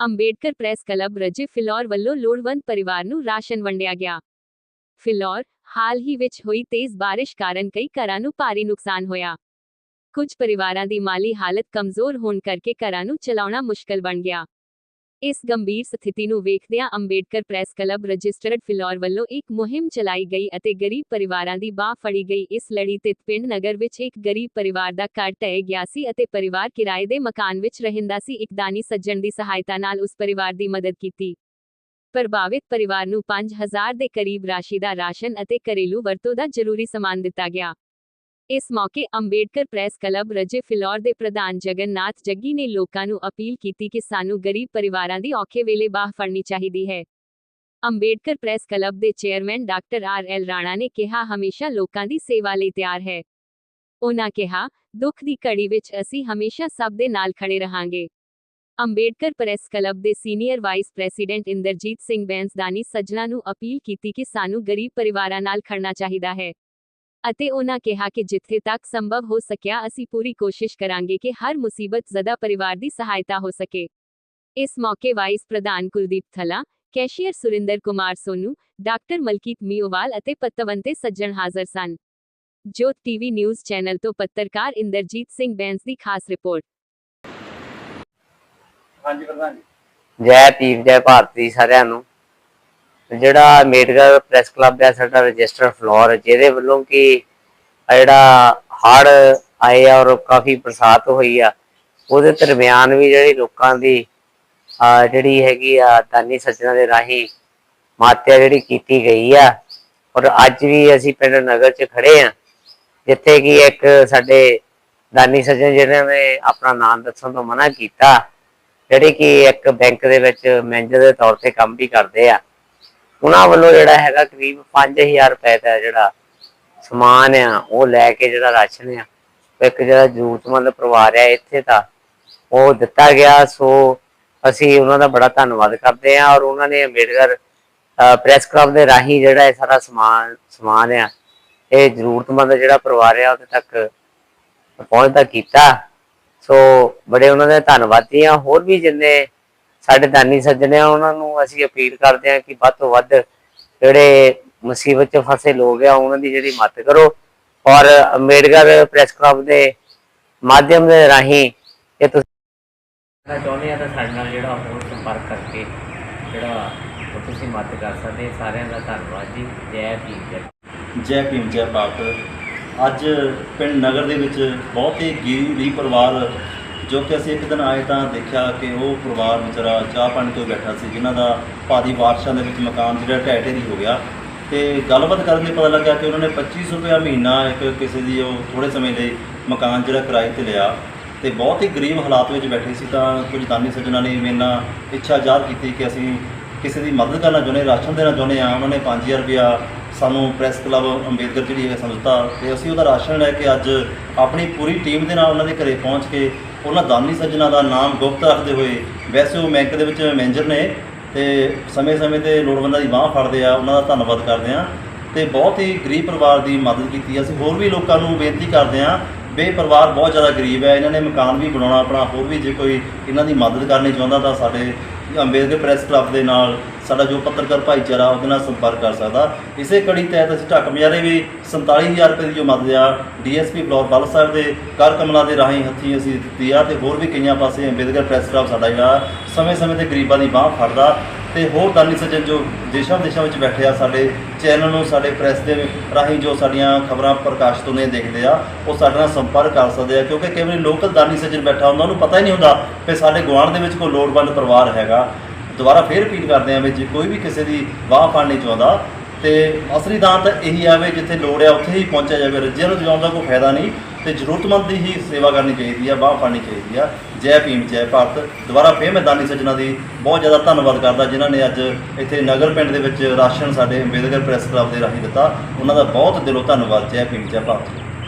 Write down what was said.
Ambedkar press club ਰਜੇ ਫਿਲੌਰ ਵੱਲੋਂ ਲੋੜਵੰਦ ਪਰਿਵਾਰ ਨੂੰ ਰਾਸ਼ਨ ਵੰਡਿਆ ਗਿਆ। ਫਿਲੌਰ, ਹਾਲ ਹੀ ਵਿੱਚ ਹੋਈ ਤੇਜ਼ ਬਾਰਿਸ਼ ਕਾਰਨ ਕਈ ਘਰਾਂ ਨੂੰ ਭਾਰੀ ਨੁਕਸਾਨ ਹੋਇਆ। ਕੁਝ ਪਰਿਵਾਰਾਂ ਦੀ ਮਾਲੀ ਹਾਲਤ ਕਮਜ਼ੋਰ ਹੋਣ ਕਰਕੇ ਘਰਾਂ ਨੂੰ ਚਲਾਉਣਾ ਮੁਸ਼ਕਲ ਬਣ ਗਿਆ। ਇਸ ਗੰਭੀਰ ਸਥਿਤੀ ਨੂੰ ਵੇਖਦਿਆਂ Ambedkar press club registered Phillaur ਵੱਲੋਂ ਇੱਕ ਮੁਹਿੰਮ ਚਲਾਈ ਗਈ ਅਤੇ ਗਰੀਬ ਪਰਿਵਾਰਾਂ ਦੀ ਬਾਹ ਫੜੀ ਗਈ। ਇਸ ਲੜੀ ਤੇ ਪਿੰਡ ਨਗਰ ਵਿੱਚ ਇੱਕ ਗਰੀਬ ਪਰਿਵਾਰ ਦਾ ਘਰ ਢਹਿ ਗਿਆ ਸੀ ਅਤੇ ਪਰਿਵਾਰ ਕਿਰਾਏ ਦੇ ਮਕਾਨ ਵਿੱਚ ਰਹਿੰਦਾ ਸੀ। ਇੱਕ ਦਾਨੀ ਸੱਜਣ ਦੀ ਸਹਾਇਤਾ ਨਾਲ ਉਸ ਪਰਿਵਾਰ ਦੀ ਮਦਦ ਕੀਤੀ। ਪ੍ਰਭਾਵਿਤ ਪਰਿਵਾਰ ਨੂੰ 5000 ਦੇ ਕਰੀਬ ਰਾਸ਼ੀ ਦਾ ਰਾਸ਼ਨ ਅਤੇ ਘਰੇਲੂ ਵਰਤੋਂ ਦਾ ਜ਼ਰੂਰੀ ਸਮਾਨ ਦਿੱਤਾ ਗਿਆ। ਇਸ ਮੌਕੇ ਅੰਬੇਡਕਰ ਪ੍ਰੈਸ ਕਲੱਬ ਰਜੇ ਫਿਲੌਰ ਦੇ ਪ੍ਰਧਾਨ ਜਗਨਨਾਥ ਜੱਗੀ ਨੇ ਲੋਕਾਂ ਨੂੰ ਅਪੀਲ ਕੀਤੀ ਕਿ ਸਾਨੂੰ ਗਰੀਬ ਪਰਿਵਾਰਾਂ ਦੀ ਔਖੇ ਵੇਲੇ ਬਾਹ ਫੜਨੀ ਚਾਹੀਦੀ ਹੈ। ਅੰਬੇਡਕਰ ਪ੍ਰੈਸ ਕਲੱਬ ਦੇ chairman doctor R L Rana ਨੇ ਕਿਹਾ, ਹਮੇਸ਼ਾ ਲੋਕਾਂ ਦੀ ਸੇਵਾ ਲਈ ਤਿਆਰ ਹੈ। ਉਹਨਾਂ ਕਿਹਾ, ਦੁੱਖ ਦੀ ਘੜੀ ਵਿੱਚ ਅਸੀਂ ਹਮੇਸ਼ਾ ਸਭ ਦੇ ਨਾਲ ਖੜੇ ਰਹਾਂਗੇ। ਅੰਬੇਡਕਰ ਪ੍ਰੈਸ ਕਲੱਬ ਦੇ senior vice president Inderjit Singh ਬੈਂਸਦਾਨੀ ਸੱਜਣਾ ਨੂੰ ਅਪੀਲ ਕੀਤੀ ਕਿ ਸਾਨੂੰ ਗਰੀਬ ਪਰਿਵਾਰਾਂ ਨਾਲ ਖੜਨਾ ਚਾਹੀਦਾ ਹੈ। ਅਤੇ ਉਹਨਾਂ ਕਿਹਾ ਕਿ ਜਿੱਥੇ ਤੱਕ ਸੰਭਵ ਹੋ ਸਕਿਆ ਅਸੀਂ ਪੂਰੀ ਕੋਸ਼ਿਸ਼ ਕਰਾਂਗੇ ਕਿ ਹਰ ਮੁਸੀਬਤ ਜ਼ਦਾ ਪਰਿਵਾਰ ਦੀ ਸਹਾਇਤਾ ਹੋ ਸਕੇ। ਇਸ ਮੌਕੇ ਵਾਈਸ ਪ੍ਰਧਾਨ ਕੁਲਦੀਪ ਥਲਾ ਕੈਸ਼ੀਅਰ ਸੁਰਿੰਦਰ ਕੁਮਾਰ ਸੋਨੂ ਡਾਕਟਰ ਮਲਕੀਤ ਮੀਓਵਾਲ ਅਤੇ ਪੱਤਵੰਤੇ ਸੱਜਣ ਹਾਜ਼ਰ ਸਨ। ਜੋਤ ਟੀਵੀ ਨਿਊਜ਼ ਚੈਨਲ ਤੋਂ ਪੱਤਰਕਾਰ ਇੰਦਰਜੀਤ ਸਿੰਘ ਬੈਂਸ ਦੀ ਖਾਸ ਰਿਪੋਰਟ। ਹਾਂਜੀ ਪ੍ਰਧਾਨ ਜੀ। ਜੈ ਭੀਮ ਜੈ ਭਾਰਤੀ ਸਾਰਿਆਂ ਨੂੰ। ਜਿਹੜਾ ਮੇਡਗਰ ਪ੍ਰੈਸ ਕਲੱਬ ਹੈ, ਸਾਡਾ ਰਜਿਸਟਰ ਫਲੋਰ ਜਿਹਦੇ ਵੱਲੋਂ ਕਿ ਜਿਹੜਾ ਹੜ ਆਏ ਆ ਔਰ ਕਾਫੀ ਬਰਸਾਤ ਹੋਈ ਆ, ਉਹਦੇ ਦਰਮਿਆਨ ਵੀ ਜਿਹੜੀ ਲੋਕਾਂ ਦੀ ਆ ਜਿਹੜੀ ਹੈਗੀ ਆ ਦਾਨੀ ਸੱਜਣਾ ਦੇ ਰਾਹੀਂ ਮਾਤਿਆ ਜਿਹੜੀ ਕੀਤੀ ਗਈ ਆ, ਔਰ ਅੱਜ ਵੀ ਅਸੀਂ ਪਿੰਡ ਨਗਰ 'ਚ ਖੜੇ ਆ, ਜਿੱਥੇ ਕਿ ਇੱਕ ਸਾਡੇ ਦਾਨੀ ਸੱਜਣ ਜਿਹਨਾਂ ਨੇ ਆਪਣਾ ਨਾਮ ਦੱਸਣ ਤੋਂ ਮਨਾ ਕੀਤਾ, ਜਿਹੜੇ ਕਿ ਇੱਕ ਬੈਂਕ ਦੇ ਵਿੱਚ ਮੈਨੇਜਰ ਦੇ ਤੌਰ ਤੇ ਕੰਮ ਵੀ ਕਰਦੇ ਆ। ਉਹਨਾਂ ਵੱਲੋਂ ਜਿਹੜਾ ਹੈਗਾ ਕਰੀਬ 5000 ਰੁਪਏ ਦਾ ਜਿਹੜਾ ਸਮਾਨ ਆ, ਉਹ ਲੈ ਕੇ ਜਿਹੜਾ ਰਾਸ਼ਨ ਆ ਇੱਕ ਜਿਹੜਾ ਜ਼ਰੂਰਤਮੰਦ ਪਰਿਵਾਰ ਆ ਇੱਥੇ ਦਾ, ਉਹ ਦਿੱਤਾ ਗਿਆ। ਸੋ ਅਸੀਂ ਉਹਨਾਂ ਦਾ ਬੜਾ ਧੰਨਵਾਦ ਕਰਦੇ ਆ ਔਰ ਉਹਨਾਂ ਨੇ ਅੰਬੇਡਕਰ ਪ੍ਰੈਸ ਕਲੱਬ ਦੇ ਰਾਹੀਂ ਜਿਹੜਾ ਇਹ ਸਾਰਾ ਸਮਾਨ ਸਮਾਨ ਆ, ਇਹ ਜ਼ਰੂਰਤਮੰਦ ਜਿਹੜਾ ਪਰਿਵਾਰ ਆ, ਉਹਦੇ ਤੱਕ ਪਹੁੰਚਦਾ ਕੀਤਾ। ਸੋ ਬੜੇ ਉਹਨਾਂ ਦੇ ਧੰਨਵਾਦੀ ਆ ਹੋਰ ਵੀ ਜਿੰਨੇ ਸਾਡੇ ਦਾਨੀ ਸੱਜਣੇ ਆ ਉਹਨਾਂ ਨੂੰ ਅਸੀਂ ਅਪੀਲ ਕਰਦੇ ਆ ਕਿ ਵੱਧ ਤੋਂ ਵੱਧ ਜਿਹੜੇ ਮੁਸੀਬਤ 'ਚ ਫਸੇ ਲੋਕ ਆ ਉਹਨਾਂ ਦੀ ਜਿਹੜੀ ਮਦਦ ਕਰੋ। ਔਰ ਅੰਬੇਡਕਰ ਪ੍ਰੈਸ ਕਲੱਬ ਦੇ ਮਾਧਿਅਮ ਦੇ ਰਾਹੀਂ ਇਹ ਤੁਸੀਂ ਚਾਹੁੰਦੇ ਆ ਤਾਂ ਸਾਡੇ ਨਾਲ ਜਿਹੜਾ ਹੋਰ ਸੰਪਰਕ ਕਰਕੇ ਜਿਹੜਾ ਤੁਸੀਂ ਮਦਦ ਕਰ ਸਕਦੇ ਸਾਰਿਆਂ ਦਾ ਧੰਨਵਾਦ ਜੀ। ਜੈ ਭੀਮ ਜੈ ਜੈ ਭੀਮ ਜੈ ਭਾਰਤ। ਅੱਜ ਪਿੰਡ ਨਗਰ ਦੇ ਵਿੱਚ ਬਹੁਤ ਹੀ ਗਰੀਬ ਪਰਿਵਾਰ ਜੋ ਕਿ ਅਸੀਂ ਇੱਕ ਦਿਨ ਆਏ ਤਾਂ ਦੇਖਿਆ ਕਿ ਉਹ ਪਰਿਵਾਰ ਵਿਚਾਰਾ ਚਾਹ ਪਾਣੀ ਤੋਂ ਬੈਠਾ ਸੀ, ਜਿਨ੍ਹਾਂ ਦਾ ਭਾਰੀ ਬਾਰਿਸ਼ਾਂ ਦੇ ਵਿੱਚ ਮਕਾਨ ਜਿਹੜਾ ਢਹਿ ਢੇਰੀ ਹੋ ਗਿਆ। ਤੇ ਗੱਲਬਾਤ ਕਰਨ ਦੇ ਪਤਾ ਲੱਗਾ ਕਿ ਉਹਨਾਂ ਨੇ 2500 ਰੁਪਏ ਮਹੀਨਾ ਇੱਕ ਕਿਸੇ ਦੀ ਉਹ ਥੋੜੇ ਸਮੇਂ ਲਈ ਮਕਾਨ ਜਿਹੜਾ ਕਿਰਾਏ ਤੇ ਲਿਆ ਤੇ ਬਹੁਤ ਹੀ ਗਰੀਬ ਹਾਲਾਤ ਵਿੱਚ ਬੈਠੇ ਸੀ ਤਾਂ ਕੁਝ ਦਾਨੀ ਸੱਜਣਾ ਨੇ ਮੇਰੇ ਨਾਲ ਇੱਛਾ ਜ਼ਾਹਰ ਕੀਤੀ ਕਿ ਅਸੀਂ ਕਿਸੇ ਦੀ ਮਦਦ ਕਰਨਾ ਚਾਹੁੰਦੇ, ਰਾਸ਼ਨ ਦੇਣਾ ਚਾਹੁੰਦੇ ਆ ਉਹਨਾਂ ਨੇ 5000 ਰੁਪਇਆ ਸਾਨੂੰ ਪ੍ਰੈਸ ਕਲੱਬ ਅੰਬੇਦਕਰ ਜਿਹੜੀ ਹੈ ਸਾਨੂੰ ਦਿੱਤਾ ਤੇ ਅਸੀਂ ਉਹਦਾ ਰਾਸ਼ਨ ਲੈ ਕੇ ਅੱਜ ਆਪਣੀ ਪੂਰੀ ਟੀਮ ਦੇ ਨਾਲ ਉਹਨਾਂ ਦੇ ਘਰੇ ਪਹੁੰਚ ਕੇ ਉਹਨਾਂ ਦਾਨੀ ਸੱਜਣਾ ਦਾ ਨਾਮ ਗੁਪਤ ਰੱਖਦੇ ਹੋਏ ਵੈਸੇ ਉਹ ਬੈਂਕ ਦੇ ਵਿੱਚ ਮੈਨੇਜਰ ਨੇ ਤੇ ਸਮੇਂ-ਸਮੇਂ ਤੇ ਲੋੜਵੰਦਾਂ ਦੀ ਬਾਹ ਫੜਦੇ ਆ, ਉਹਨਾਂ ਦਾ ਧੰਨਵਾਦ ਕਰਦੇ ਆ ਤੇ ਬਹੁਤ ਹੀ ਗਰੀਬ ਪਰਿਵਾਰ ਦੀ ਮਦਦ ਕੀਤੀ ਆ। ਅਸੀਂ ਹੋਰ ਵੀ ਲੋਕਾਂ ਨੂੰ ਬੇਨਤੀ ਕਰਦੇ ਆ ਬੇ ਪਰਿਵਾਰ ਬਹੁਤ ਜ਼ਿਆਦਾ ਗਰੀਬ ਹੈ, ਇਹਨਾਂ ਨੇ ਮਕਾਨ ਵੀ ਬਣਾਉਣਾ ਆਪਣਾ, ਹੋਰ ਵੀ ਜੇ ਕੋਈ ਇਹਨਾਂ ਦੀ ਮਦਦ ਕਰਨੀ ਚਾਹੁੰਦਾ ਤਾਂ ਸਾਡੇ ਅੰਬੇਦਕਰ ਪ੍ਰੈਸ ਕਲੱਬ ਦੇ ਨਾਲ ਸਾਡਾ ਜੋ ਪੱਤਰਕਾਰ ਭਾਈਚਾਰਾ, ਉਹਦੇ ਨਾਲ ਸੰਪਰਕ ਕਰ ਸਕਦਾ। ਇਸੇ ਕੜੀ ਤਹਿਤ ਅਸੀਂ ਢੱਕ ਮਜਾਰੇ ਵੀ 47000 ਰੁਪਏ ਦੀ ਜੋ ਮਦਦ ਆ, ਡੀਐਸਪੀ ਫਲੋਰ ਬੱਲ ਸਾਹਿਬ ਦੇ ਕਰ ਕਮਲਾ ਦੇ ਰਾਹੀਂ ਹੱਥੀਂ ਅਸੀਂ ਦਿੱਤੀ ਆ, ਤੇ ਹੋਰ ਵੀ ਕਈਆਂ ਪਾਸੇ ਅੰਬੇਦਕਰ ਪ੍ਰੈਸ ਕਲੱਬ ਸਾਡਾ ਜਿਹੜਾ ਸਮੇਂ-ਸਮੇਂ ਤੇ ਗਰੀਬਾਂ ਦੀ ਬਾਹ ਫੜਦਾ। ਤੇ ਹੋਰ ਦਾਨੀ ਸੱਜਣ ਜੋ ਦੇਸ਼ਾਂ ਵਿਦੇਸ਼ਾਂ ਵਿੱਚ ਬੈਠੇ ਆ, ਸਾਡੇ ਚੈਨਲ ਨੂੰ, ਸਾਡੇ ਪ੍ਰੈਸ ਦੇ ਰਾਹੀਂ ਜੋ ਸਾਡੀਆਂ ਖਬਰਾਂ ਪ੍ਰਕਾਸ਼ਿਤ ਹੁੰਦੀਆਂ ਦੇਖਦੇ ਆ, ਉਹ ਸਾਡੇ ਨਾਲ ਸੰਪਰਕ ਕਰ ਸਕਦੇ ਆ, ਕਿਉਂਕਿ ਕਈ ਵਾਰੀ ਲੋਕਲ ਦਾਨੀ ਸੱਜਣ ਬੈਠਾ ਹੁੰਦਾ ਉਹਨੂੰ ਪਤਾ ਹੀ ਨਹੀਂ ਹੁੰਦਾ ਕਿ ਸਾਡੇ ਗੁਆਂਢ ਦੇ ਵਿੱਚ ਕੋਈ ਲੋੜਵੰਦ ਪਰਿਵਾਰ ਹੈਗਾ। ਦੁਬਾਰਾ ਫੇਰ ਅਪੀਲ ਕਰਦੇ ਆ ਵੀ ਜੇ ਕੋਈ ਵੀ ਕਿਸੇ ਦੀ ਵਾਹ ਫੜਨੀ ਚਾਹੁੰਦਾ, ਤੇ ਅਸਲੀ ਦਾਨ ਤਾਂ ਇਹੀ ਆ ਵੀ ਜਿੱਥੇ ਲੋੜ ਆ, ਉੱਥੇ ਹੀ ਪਹੁੰਚਿਆ ਜਾਵੇ, ਰੱਜਿਆਂ ਨੂੰ ਜਾਣ ਦਾ ਕੋਈ ਫਾਇਦਾ ਨਹੀਂ। ਤੇ ਜ਼ਰੂਰਤਮੰਦ ਦੀ ਹੀ ਸੇਵਾ ਕਰਨੀ ਚਾਹੀਦੀ ਆ, ਬਾਹ ਫੜਨੀ ਚਾਹੀਦੀ ਆ। ਜੈ ਭੀਮ, ਜੈ ਭਾਰਤ। ਦੁਬਾਰਾ ਫੇਰ ਮੈਂ ਦਾਨੀ ਸੱਜਣਾ ਦੀ ਬਹੁਤ ਜ਼ਿਆਦਾ ਧੰਨਵਾਦ ਕਰਦਾ, ਜਿਨ੍ਹਾਂ ਨੇ ਅੱਜ ਇੱਥੇ ਨਗਰ ਪਿੰਡ ਦੇ ਵਿੱਚ ਰਾਸ਼ਨ ਸਾਡੇ ਅੰਬੇਦਕਰ ਪ੍ਰੈਸ ਕਲੱਬ ਦੇ ਰਾਹੀਂ ਦਿੱਤਾ। ਉਹਨਾਂ ਦਾ ਬਹੁਤ ਦਿਲੋਂ ਧੰਨਵਾਦ, ਜੈ ਭੀਮ, ਜੈ ਭਾਰਤ।